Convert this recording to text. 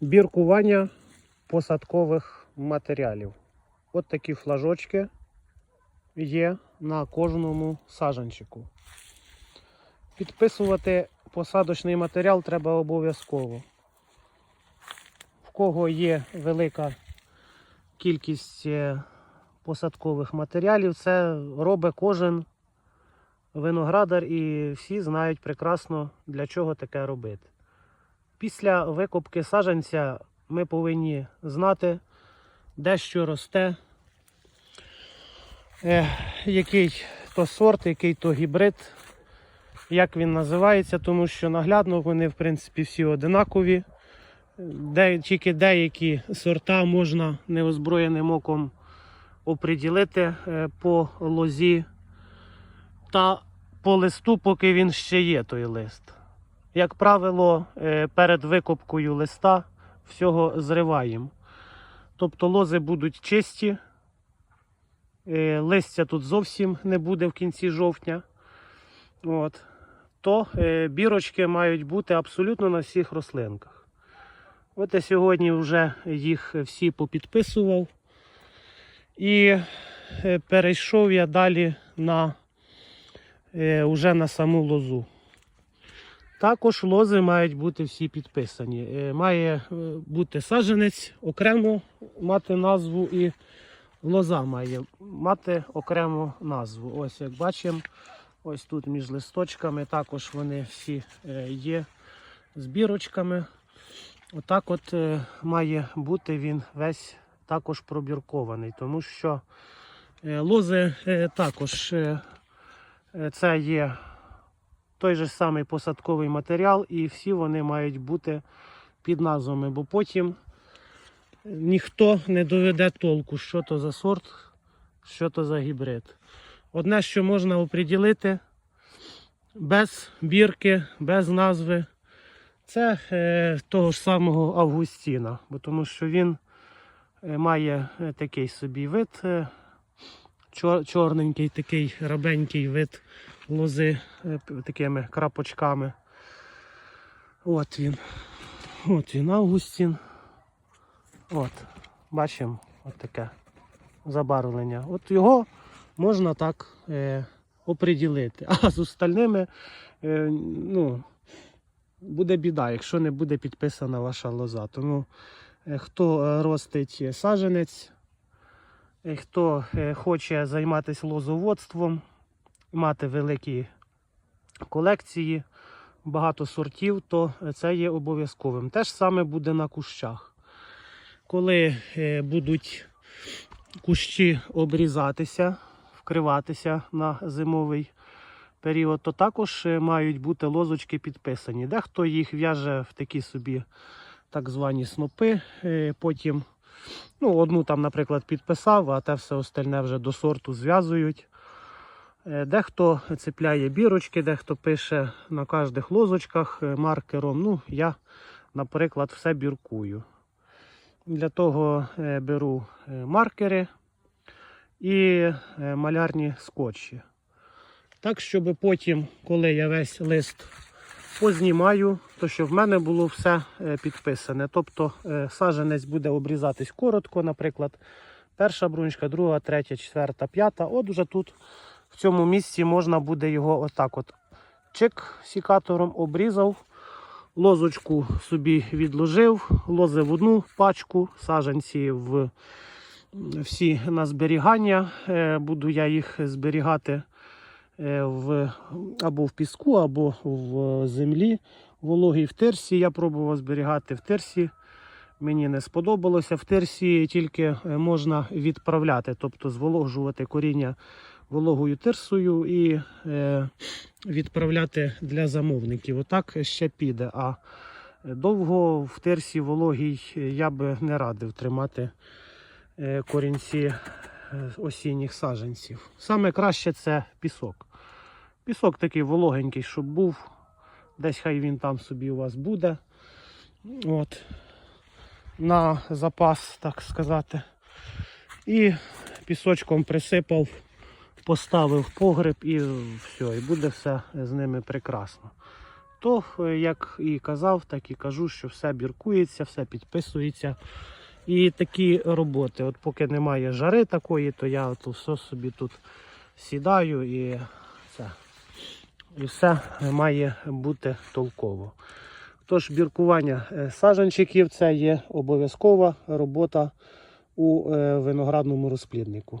біркування посадкових матеріалів. От такі флажочки є на кожному саджанчику. Підписувати посадочний матеріал треба обов'язково. В кого є велика кількість е, посадкових матеріалів, це робить кожен виноградар і всі знають прекрасно, для чого таке робити. Після викопки саджанця ми повинні знати, де що росте, е, який то сорт, який то гібрид, як він називається, тому що наглядно вони, в принципі, всі одинакові. Де, тільки деякі сорта можна неозброєним оком оприділити е, по лозі та по листу, поки він ще є той лист. Як правило, е, перед викопкою листа всього зриваємо. Тобто лози будуть чисті, е, листя тут зовсім не буде в кінці жовтня. От. То е, бірочки мають бути абсолютно на всіх рослинках. От я сьогодні вже їх всі попідписував. І перейшов я далі на, уже на саму лозу. Також лози мають бути всі підписані. Е, Має е, бути саджанець окремо мати назву і лоза має мати окрему назву. Ось як бачимо, ось тут між листочками також вони всі е, є з бірочками. Отак от має бути він весь також пробіркований, тому що лози також це є той же самий посадковий матеріал, і всі вони мають бути під назвами, бо потім ніхто не доведе толку, що то за сорт, що то за гібрид. Одне, що можна оприділити без бірки, без назви, це е, того ж самого Августіна, бо тому що він е, має е, такий собі вид, е, чор- чорненький, такий рабенький вид лози е, такими крапочками. От він. От він Августін. От, бачимо, от таке забарвлення. От його можна так е, оприділити. А з остальними е, ну, буде біда, якщо не буде підписана ваша лоза. Тому е, хто е, ростить саджанець, е, хто е, хоче займатися лозоводством, мати великі колекції, багато сортів, то це є обов'язковим. Те ж саме буде на кущах. Коли е, будуть кущі обрізатися, вкриватися на зимовий період, то також е, мають бути лозочки підписані. Дехто їх в'яже в такі собі так звані снопи. е, Потім ну, одну там, наприклад, підписав, а те все остальне вже до сорту зв'язують. Е, Дехто цепляє бірочки, дехто пише на кожних лозочках е, маркером. Ну, я, наприклад, все біркую. Для того е, беру маркери і малярні скотчі. Так, щоб потім, коли я весь лист познімаю, то щоб в мене було все підписане. Тобто саджанець буде обрізатись коротко, наприклад, перша брунька, друга, третя, четверта, п'ята. От вже тут в цьому місці можна буде його отак от чик сікатором обрізав, лозочку собі відложив, лози в одну пачку, саджанці в всі на зберігання. Е, Буду я їх зберігати е, в, або в піску, або в землі. Вологій в терсі. Я пробував зберігати в терсі. Мені не сподобалося. В терсі тільки е, можна відправляти, тобто зволожувати коріння вологою тирсою і е, відправляти для замовників. Отак ще піде. А довго в терсі вологій я би не радив тримати е, корінці е, осінніх саджанців. Саме краще це пісок. Пісок такий вологенький, щоб був. Десь хай він там собі у вас буде. От. На запас, так сказати. І пісочком присипав, поставив в погреб і все, і буде все з ними прекрасно. то, е, як і казав, так і кажу, що все біркується, все підписується. І такі роботи. От поки немає жари такої, то я от все собі тут сідаю і це. І все має бути толково. Тож біркування е, саджанчиків це є обов'язкова робота у е, виноградному розпліднику.